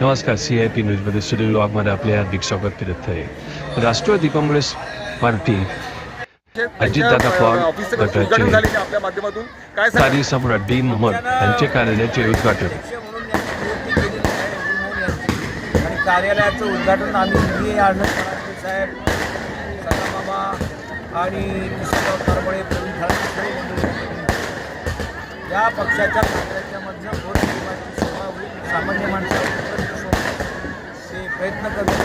नमस्कार C I P न्यूजमध्ये सुनील ब्लॉगमध्ये आपले हार्दिक स्वागत करत आहे. राष्ट्रवादी काँग्रेस पार्टी अजितदादा पवार गटाचे कार्य सम्राट डी मोहम्मद यांचे कार्यालयाचे उद्घाटन. कार्यालयाचं उद्घाटन आम्ही मी आनंद फडणवीस साहेब सदाबाबा आणि किशोरराव कारबळे प्रवीण फडणवीस या पक्षाच्या कार्यालयामधनं गोरगरिबांची सेवा होईल सामान्य माणसापर्यंत प्रयत्न करतो.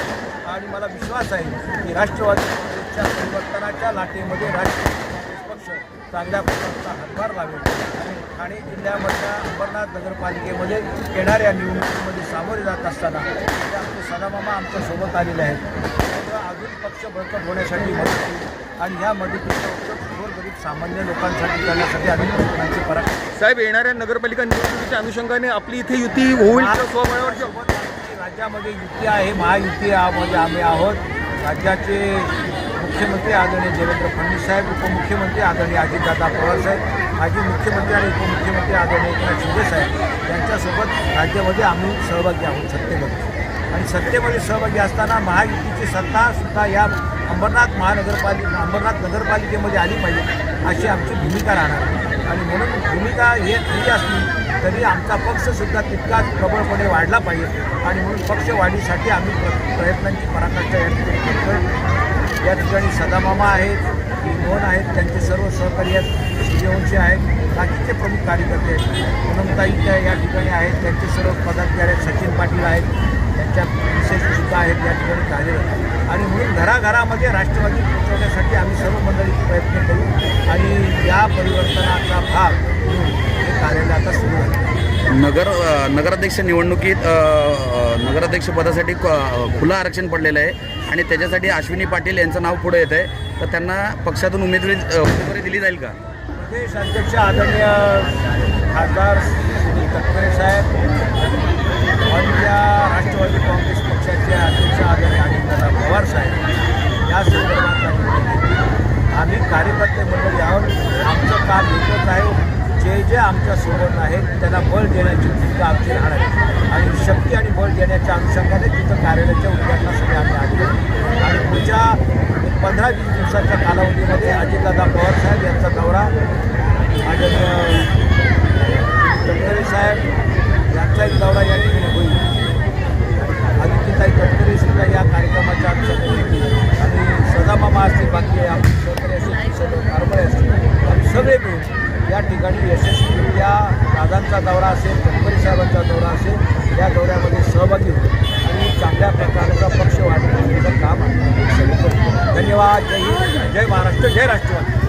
आणि मला विश्वास आहे की राष्ट्रवादी काँग्रेसच्या परिवर्तनाच्या लाटेमध्ये राष्ट्रवादी काँग्रेस पक्ष चांगल्या प्रकारचा हातभार लावेल. आणि ठाणे जिल्ह्यामधल्या अंबरनाथ नगरपालिकेमध्ये येणाऱ्या निवडणुकीमध्ये सामोरे जात असताना ते आमचे सदामामा आमच्यासोबत आलेले आहेत. अजून पक्ष बळकट होण्यासाठी मदत होईल. आणि ह्या मदतीचा उपयोग गोरगरीब सामान्य लोकांसाठी करण्यासाठी आम्ही प्रयत्नांची पराकाष्ठा साहेब येणाऱ्या नगरपालिका निवडणुकीच्या अनुषंगाने आपली इथे युती होईल स्वबळावर राज्यामध्ये युती आहे महायुती यामध्ये आम्ही आहोत राज्याचे मुख्यमंत्री आदरणीय देवेंद्र फडणवीस साहेब उपमुख्यमंत्री आदरणीय अजितदादा पवार साहेब माजी मुख्यमंत्री आणि उपमुख्यमंत्री आदरणीय एकनाथ शिंदे साहेब यांच्यासोबत राज्यामध्ये आम्ही सहभागी आहोत सत्तेमध्ये आणि सत्तेमध्ये सहभागी असताना महायुतीची सत्ता सुद्धा या अंबरनाथ महानगरपालिका अंबरनाथ नगरपालिकेमध्ये आली पाहिजे अशी आमची भूमिका राहणार आहे. आणि म्हणून भूमिका हे जरी असली तरी आमचा पक्षसुद्धा तितकाच प्रबळपणे वाढला पाहिजे. आणि म्हणून पक्ष वाढीसाठी आम्ही प्र- प्रयत्नांची पराकाष्ठा या ठिकाणी करतो या ठिकाणी सदामामा आहेत मोहन आहेत त्यांचे सर्व सहकारी आहेत सूर्यवंशी आहेत बाकीचे प्रमुख कार्यकर्ते आहेत. पूनमताई त्या या ठिकाणी आहेत त्यांचे सर्व पदाधिकारी आहेत सचिन पाटील आहेत त्यांच्या विशेषसुद्धा आहेत या ठिकाणी कार्यरत. आणि म्हणून घराघरामध्ये राष्ट्रवादी पोहोचवण्यासाठी आम्ही सर्व मंडळीचे प्रयत्न करू आणि या परिवर्तनाचा भाग म्हणून हे कार्यालय आता सुरू आहे नगर नगराध्यक्ष निवडणुकीत नगराध्यक्षपदासाठी नगराध्यक्ष पदासाठी खुलं आरक्षण पडलेलं आहे आणि त्याच्यासाठी अश्विनी पाटील यांचं नाव पुढे येत आहे तर त्यांना पक्षातून उमेदवारी उमेदवारी दिली जाईल का? प्रदेश अध्यक्ष आदरणीय खासदार श्री तटकरे साहेब आणि या राष्ट्रवादी काँग्रेस पक्षाचे अध्यक्ष आदरणीय अजितदादा पवार साहेब या संदर्भात आम्ही निर्णय घेतला. आम्ही कार्यकर्ते मंडळी आहोत आमचं काम एकच आहे जे आमच्यासोबत आहेत त्यांना बळ देण्याची भूमिका आमची राहणार आहे. आणि शक्ती आणि बळ देण्याच्या अनुषंगाने तिथं कार्यालयाच्या उद्घाटनासाठी आम्ही आलेलो आणि पुढच्या पंधरा वीस दिवसाच्या कालावधीमध्ये अजितदादा पवार साहेब यांचा दौरा आणि तटकरे साहेब यांचाही एक दौरा या ठिकाणी होईल. आदित्यताई तटकरे सुद्धा या कार्यक्रमाच्या अनुषंगाने आणि सदामामा असतील बाकी आमचे सहकारी असतील सर्व कारभारी असतील आम्ही सगळे मिळून या ठिकाणी यशस्वीरित्या दादांचा दौरा असेल गडकरी साहेबांचा दौरा असेल या दौऱ्यामध्ये सहभागी होईल. आणि चांगल्या प्रकारचा पक्ष वाढवण्याचं काम आम्ही धन्यवाद. जय हिंद. जय महाराष्ट्र. जय राष्ट्रवादी.